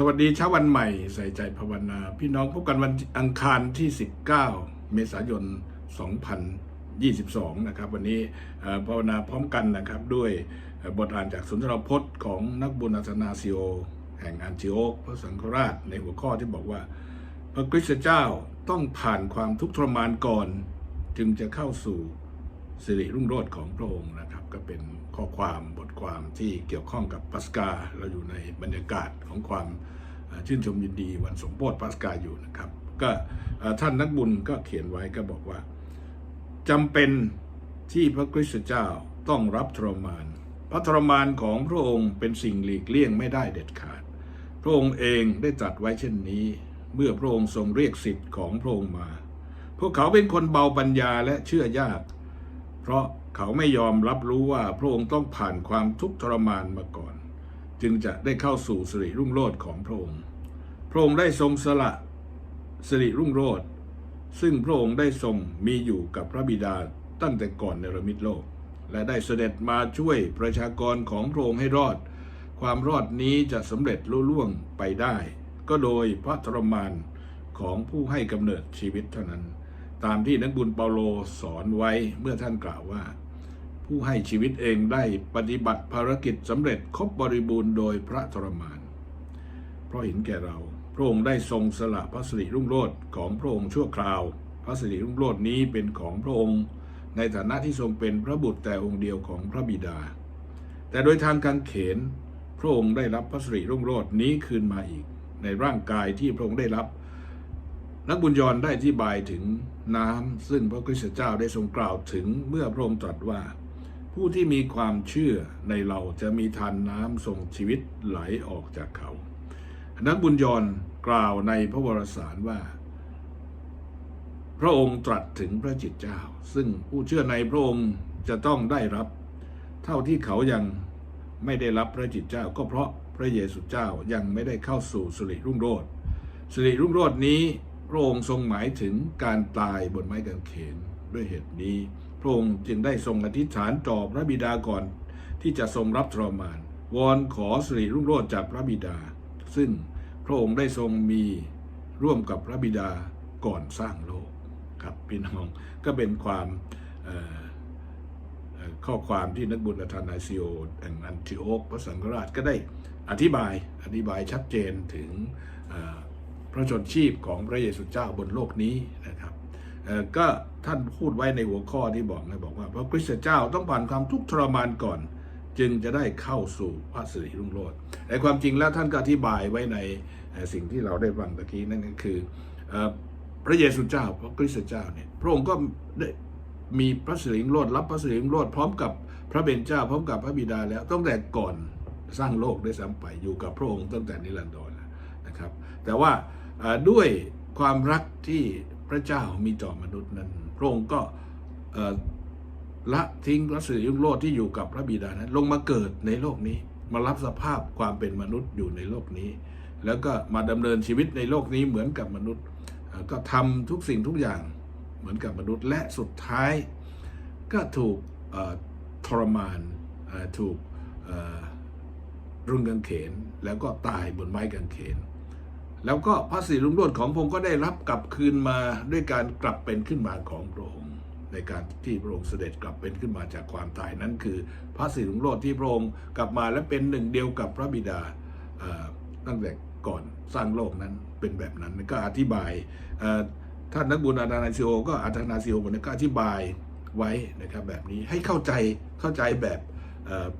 สวัสดีเช้าวันใหม่ใส่ใจภาวนา พี่น้องพบกันวันอังคารที่ 19 เมษายน 2022 นะครับ วันนี้ภาวนาพร้อมกันนะครับ ด้วยบทอ่านจากสุนทรพจน์ของนักบุญอัศนาซิโอ แห่งอันติโอกพระสังฆราชในหัวข้อที่บอกว่า พระคริสตเจ้าต้องผ่านความทุกข์ทรมานก่อน จึงจะเข้าสู่ สิริรุ่งโรจน์ของพระองค์นะครับ ก็เป็นข้อความบทความที่เกี่ยวข้องกับปัสกา เราอยู่ในบรรยากาศของความชื่นชมยินดีวันสมโภชปัสกาอยู่นะครับ ก็ท่านนักบุญก็เขียนไว้ก็บอกว่าจำเป็นที่พระคริสต์เจ้าต้องรับทรมาน พระทรมานของพระองค์เป็นสิ่งหลีกเลี่ยงไม่ได้เด็ดขาด พระองค์เองได้ตรัสไว้เช่นนี้ เมื่อพระองค์ทรงเรียกสิทธิ์ของพระองค์มา พวกเขาเป็นคนเบาปัญญาและเชื่อยาก เพราะเขาไม่ยอมรับรู้ว่าพระองค์ต้องผ่านความทุกข์ทรมานมาก่อน จึงจะได้เข้าสู่สิริรุ่งโรจน์ของพระองค์ พระองค์ได้ทรงสละสิริรุ่งโรจน์ซึ่งพระองค์ได้ทรงมีอยู่กับพระบิดาตั้งแต่ก่อนในรมิดโลก และได้เสด็จมาช่วยประชากรของพระองค์ให้รอด ความรอดนี้จะสำเร็จลุล่วงไปได้ ก็โดยพระทรมานของผู้ให้กำเนิดชีวิตเท่านั้น ตามที่นักบุญเปาโลสอนไว้เมื่อท่านกล่าวว่า ผู้ให้ชีวิตเองได้ปฏิบัติภารกิจสำเร็จครบบริบูรณ์โดยพระทรมาน เพราะเห็นแก่เรา พระองค์ได้ทรงสละพระสิริรุ่งโรจน์ของพระองค์ชั่วคราว พระสิริรุ่งโรจน์นี้เป็นของพระองค์ ในฐานะที่ทรงเป็นพระบุตรแต่องค์เดียวของพระบิดา แต่โดยทางการเขน พระองค์ได้รับพระสิริรุ่งโรจน์นี้คืนมาอีก ในร่างกายที่พระองค์ได้รับ นักบุญยอนได้อธิบายถึงน้ำซึ่งพระคริสตเจ้าได้ทรงกล่าวถึงเมื่อพระองค์ตรัสว่า ผู้ที่มีความเชื่อในเราจะมีทานน้ำทรงชีวิตไหลออกจากเขา นักบุญยอนกล่าวในพระวรสารว่า พระองค์ตรัสถึงพระจิตเจ้า ซึ่งผู้เชื่อในพระองค์จะต้องได้รับ เท่าที่เขายังไม่ได้รับพระจิตเจ้า ก็เพราะพระเยซูเจ้ายังไม่ได้เข้าสู่สิริรุ่งโรจน์สิริรุ่งโรจน์นี้ พระองค์ทรงหมายถึงการตายบนไม้กางเขนด้วยเหตุนี้ พระองค์จึงได้ทรงอธิษฐานต่อพระบิดาก่อน ที่จะทรงรับทรมาน วอนขอสิริรุ่งโรจน์จากพระบิดา ซึ่งพระองค์ได้ทรงมีร่วมกับพระบิดาก่อนสร้างโลกครับพี่น้องก็เป็นความข้อความที่นักบุญอาธานาซิโอแห่งอันติโอกพระสังฆราชก็ได้อธิบายอธิบายชัดเจนถึง ระชนชีพของพระเยซูเจ้าบนโลกนี้นะครับก็ท่านพูดไว้ในหัวข้อที่บอกนะบอกว่าพระคริสตเจ้าต้องผ่านความทุกข์ทรมานก่อน จึงจะได้เข้าสู่พระสิริรุ่งโรจน์แต่ความจริงแล้วท่านก็อธิบายไว้ในสิ่งที่เราได้ฟังตะกี้นั่นก็คือพระเยซูเจ้าพระคริสตเจ้าเนี่ยพระองค์ก็ได้มีพระสิริรุ่งโรจน์รับพระสิริรุ่งโรจน์พร้อมกับพระเบญเจ้าพร้อมกับพระบิดาแล้วตั้งแต่ก่อนสร้างโลกได้ซ้ำไปอยู่กับพระองค์ตั้งแต่นิรันดรนะครับ แต่ว่า ด้วยความรักที่พระเจ้ามีต่อมนุษย์นั้น พระองค์ก็ละทิ้งระสิริรุ่งโรจน์ที่อยู่กับพระบิดานั้นลงมาเกิดในโลกนี้ มารับสภาพความเป็นมนุษย์อยู่ในโลกนี้ แล้วก็มาดำเนินชีวิตในโลกนี้เหมือนกับมนุษย์ ก็ทำทุกสิ่งทุกอย่างเหมือนกับมนุษย์ และสุดท้ายก็ถูกทรมานถูกเอ่อรุนกางเขน แล้วก็ตายบนไม้กางเขน แล้วก็พระสิริรุ่งโรจน์ของพระองค์ก็ได้รับกลับคืนมาด้วยการกลับเป็นขึ้นมาของพระองค์ในการที่พระองค์เสด็จกลับเป็นขึ้นมาจากความตายนั้นคือพระสิริรุ่งโรจน์ที่พระองค์กลับมาและเป็นหนึ่งเดียวกับพระบิดาตั้งแต่ก่อนสร้างโลกนั้นเป็นแบบนั้นก็อธิบายท่านนักบุญอานาซิโอ ก็อานาซิโอคนนี้ก็อธิบายไว้นะครับแบบนี้ให้เข้าใจเข้าใจแบบ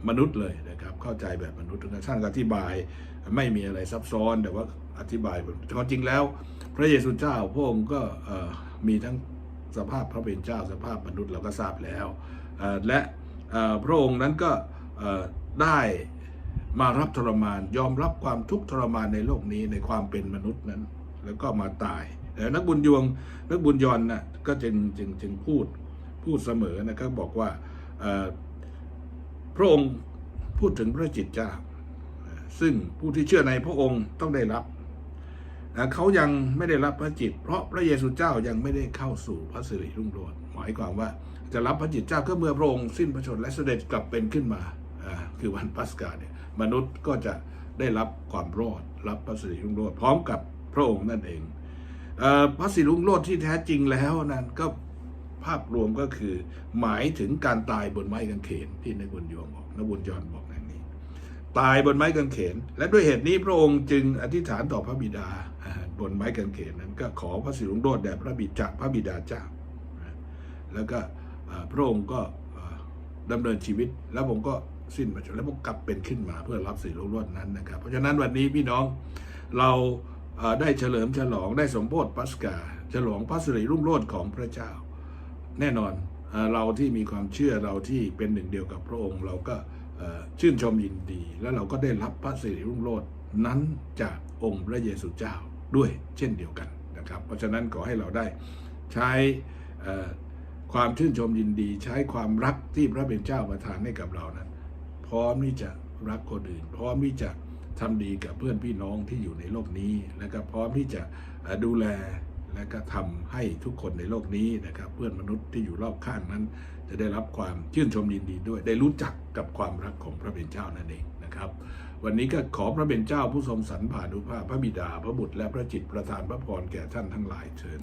มนุษย์เลยนะครับ เข้าใจแบบมนุษย์ท่านอธิบายไม่มีอะไรซับซ้อนแต่ว่าอธิบายความจริงแล้ว พระเยซูเจ้าพระองค์ก็มีทั้งสภาพพระเป็นเจ้าสภาพมนุษย์เราก็ทราบแล้ว และพระองค์นั้นก็ได้มารับทรมานยอมรับความทุกข์ทรมานในโลกนี้ในความเป็นมนุษย์นั้น แล้วก็มาตายแต่นักบุญยวงนักบุญยอนน่ะก็จึงจึงจึงพูดพูดเสมอนะครับบอกว่า พระองค์พูดถึงพระจิตเจ้า ซึ่งผู้ที่เชื่อในพระองค์ต้องได้รับ เขายังไม่ได้รับพระจิต เพราะพระเยซูเจ้ายังไม่ได้เข้าสู่พระสิริรุ่งโรจน์หมายความว่าจะรับพระจิตเจ้าก็เมื่อพระองค์สิ้นพระชนและเสด็จกลับเป็นขึ้นมาคือวันปัสกาเนี่ยมนุษย์ก็จะได้รับความรอด รับพระสิริรุ่งโรจน์พร้อมกับพระองค์นั่นเองเอพระสิริรุ่งโรจน์ที่แท้จริงแล้วนั้นก็าพรวมก็คือ หมายถึงการตายบนไม้กางเขนที่นบุญโยมบอกนบุญยอนบอกอย่างนี้ ตายบนไม้กางเขน และด้วยเหตุนี้พระองค์จึงอธิษฐานต่อพระบิดาบนไม้กางเขนนั้นก็ขอพระสิรุงโรจน์แด่พระบิดาพระบิดาเจ้า แล้วก็พระองค์ก็อ่าดำเนินชีวิต แล้วผมก็สิ้นพระชนแล้วผมกลับเป็นขึ้นมาเพื่อรับสิรุ่งโรจน์นั้นนะครับ เพราะฉะนั้นวันนี้พี่น้องเราได้เฉลิมฉลองได้สมโภชปัสกา ฉลองพระสิริรุ่งโรจน์ของพระเจ้า แน่นอนเราที่มีความเชื่อเราที่เป็นหนึ่งเดียวกับพระองค์ เราก็ชื่นชมยินดี แล้วเราก็ได้รับพระสิริรุ่งโรจน์นั้นจากองค์พระเยซูเจ้าด้วยเช่นเดียวกันนะครับ เพราะฉะนั้นขอให้เราได้ใช้ความชื่นชมยินดี ใช้ความรักที่พระเป็นเจ้าประทานให้กับเรานั้น พร้อมที่จะรักคนอื่น พร้อมที่จะทำดีกับเพื่อนพี่น้องที่อยู่ในโลกนี้ แล้วก็พร้อมที่จะดูแล และก็ทำให้ทุกคนในโลกนี้นะครับ เพื่อนมนุษย์ที่อยู่รอบข้างนั้น จะได้รับความชื่นชมยินดีด้วย ได้รู้จักกับความรักของพระเป็นเจ้านั่นเองนะครับ วันนี้ก็ขอพระเป็นเจ้าผู้ทรงสรรผ่านุภาพพระบิดาพระบุตรและพระจิตประทานพระพรแก่ท่านทั้งหลายเชิญ